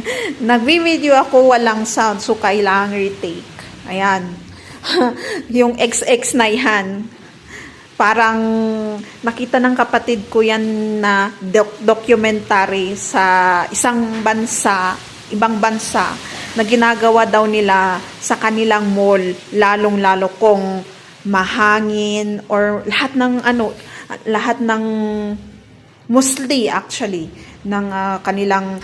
Nagbi-video ako walang sound so kailangan retake. Ayan. yung XX na yan. Parang nakita ng kapatid ko yan na doc- documentary sa isang bansa, ibang bansa na ginagawa daw nila sa kanilang mall lalong-lalo kung mahangin or lahat ng ano lahat ng mostly actually ng ah, kanilang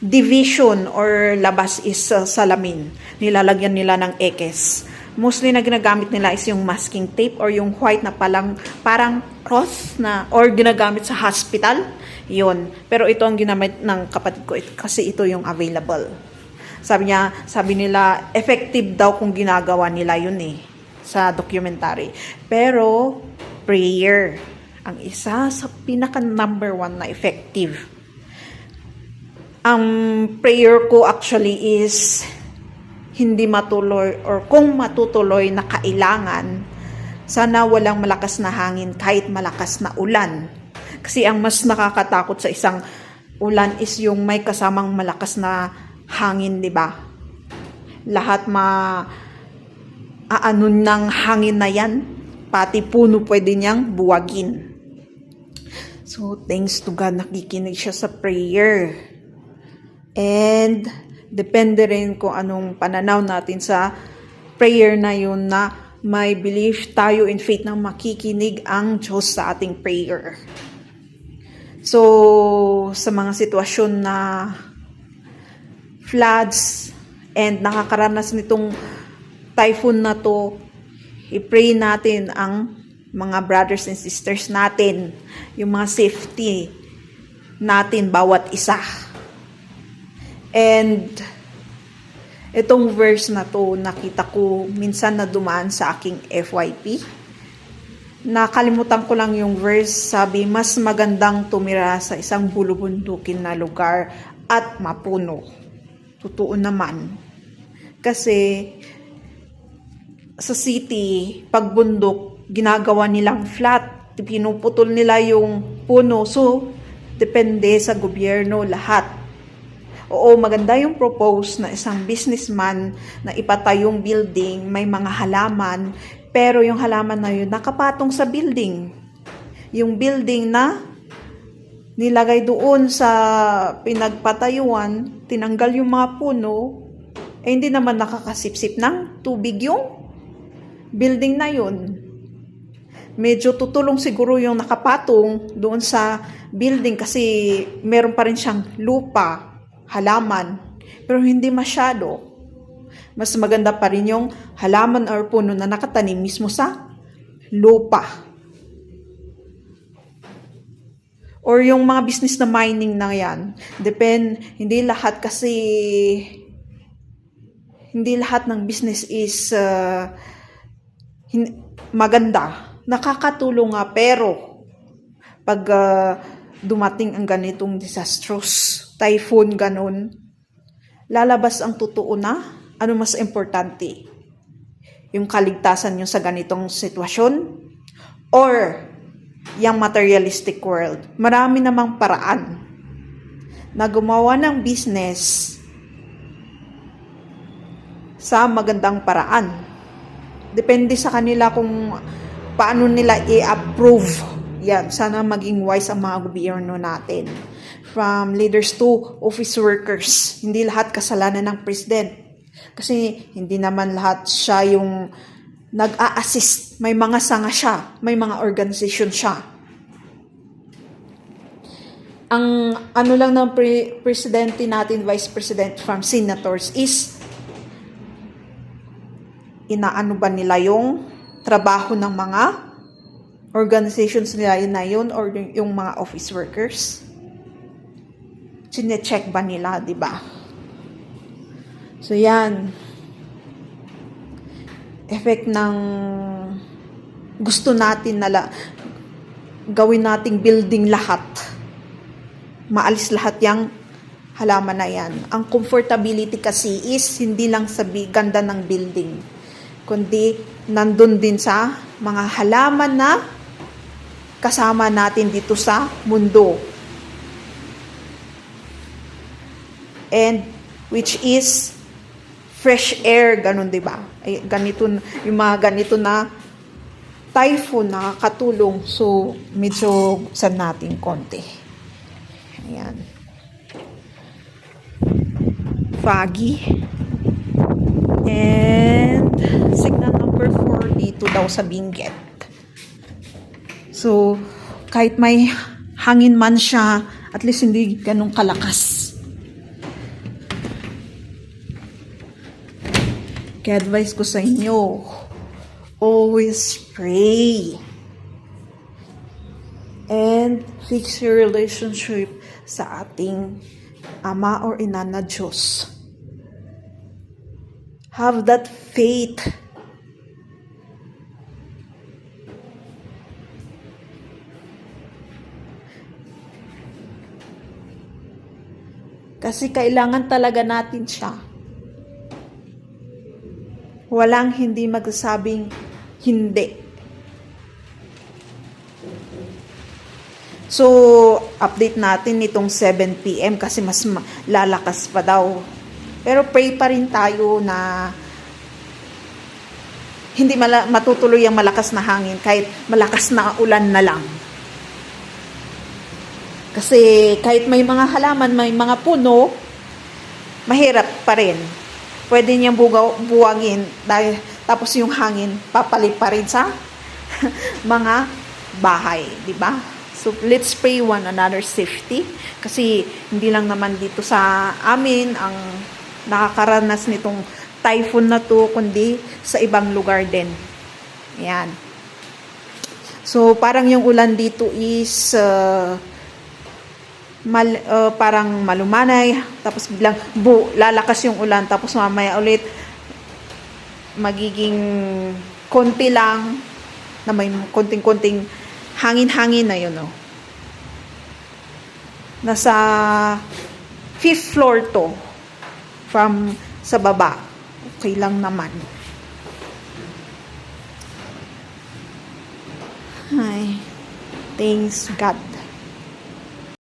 division or labas is uh, salamin. Nilalagyan nila ng ekes. Mostly na ginagamit nila is yung masking tape or yung white na palang parang cross na or ginagamit sa hospital. Yun. Pero ito ang ginamit ng kapatid ko kasi ito yung available. Sabi niya, sabi nila, effective daw kung ginagawa nila yun eh sa documentary. Pero, prayer ang isa sa pinaka number one na effective ang prayer ko actually is hindi matuloy or kung matutuloy na kailangan, sana walang malakas na hangin kahit malakas na ulan. Kasi ang mas nakakatakot sa isang ulan is yung may kasamang malakas na hangin, di ba? Lahat ma aanon ng hangin na yan, pati puno pwede niyang buwagin. So, thanks to God, nakikinig siya sa prayer. And depende rin kung anong pananaw natin sa prayer na yun na may belief tayo in faith na makikinig ang Diyos sa ating prayer. So, sa mga sitwasyon na floods and nakakaranas nitong typhoon na to, i-pray natin ang mga brothers and sisters natin, yung mga safety natin bawat isa. And itong verse na to nakita ko minsan na dumaan sa aking FYP. Nakalimutan ko lang yung verse, sabi, mas magandang tumira sa isang bulubundukin na lugar at mapuno. Totoo naman. Kasi sa city, pag bundok, ginagawa nilang flat. Pinuputol nila yung puno. So, depende sa gobyerno lahat. Oo, maganda yung propose na isang businessman na ipatayong building, may mga halaman, pero yung halaman na yun nakapatong sa building. Yung building na nilagay doon sa pinagpatayuan, tinanggal yung mga puno, eh hindi naman nakakasipsip ng tubig yung building na yun. Medyo tutulong siguro yung nakapatong doon sa building kasi meron pa rin siyang lupa, halaman, pero hindi masyado. Mas maganda pa rin yung halaman or puno na nakatanim mismo sa lupa. Or yung mga business na mining na yan. Depend, hindi lahat kasi, hindi lahat ng business is uh, hin- maganda. Nakakatulong nga pero pag uh, dumating ang ganitong disastrous typhoon ganun, lalabas ang totoo na ano mas importante. Yung kaligtasan nyo sa ganitong sitwasyon or yung materialistic world. Marami namang paraan na gumawa ng business sa magandang paraan. Depende sa kanila kung paano nila i-approve. Yan, sana maging wise ang mga gobyerno natin. From leaders to office workers. Hindi lahat kasalanan ng president. Kasi hindi naman lahat siya yung nag-a-assist. May mga sanga siya. May mga organization siya. Ang ano lang ng pre- presidente natin, vice president from senators is inaano ba nila yung trabaho ng mga organizations nila yun na yun or yung, mga office workers? Sine-check ba nila, di ba? So, yan. Effect ng gusto natin na la- gawin nating building lahat. Maalis lahat yung halaman na yan. Ang comfortability kasi is hindi lang sa ganda ng building, kundi nandun din sa mga halaman na kasama natin dito sa mundo. and which is fresh air, ganun 'di ba? Ay ganito yung mga ganito na typhoon nakakatulong. So medyo sad natin konti. Ayan. Foggy. And signal number 4 dito daw sa Benguet. So, kahit may hangin man siya, at least hindi ganun kalakas. Kaya advice ko sa inyo, always pray. And fix your relationship sa ating Ama or Ina na Diyos. Have that faith Kasi kailangan talaga natin siya. Walang hindi magsasabing hindi. So, update natin itong 7 p.m. kasi mas ma- lalakas pa daw. Pero pray pa rin tayo na hindi mala- matutuloy ang malakas na hangin kahit malakas na ulan na lang. Kasi kahit may mga halaman, may mga puno, mahirap pa rin. Pwede niyang bugaw, buwagin dahil tapos yung hangin papalip pa rin sa mga bahay, di ba? So let's pray one another safety kasi hindi lang naman dito sa amin ang nakakaranas nitong typhoon na to kundi sa ibang lugar din. Yan. So parang yung ulan dito is uh, mal, uh, parang malumanay, tapos biglang bu, lalakas yung ulan, tapos mamaya ulit magiging konti lang na may konting-konting hangin-hangin na yun, oh. Nasa fifth floor to from sa baba. Okay lang naman. Ay, thanks God.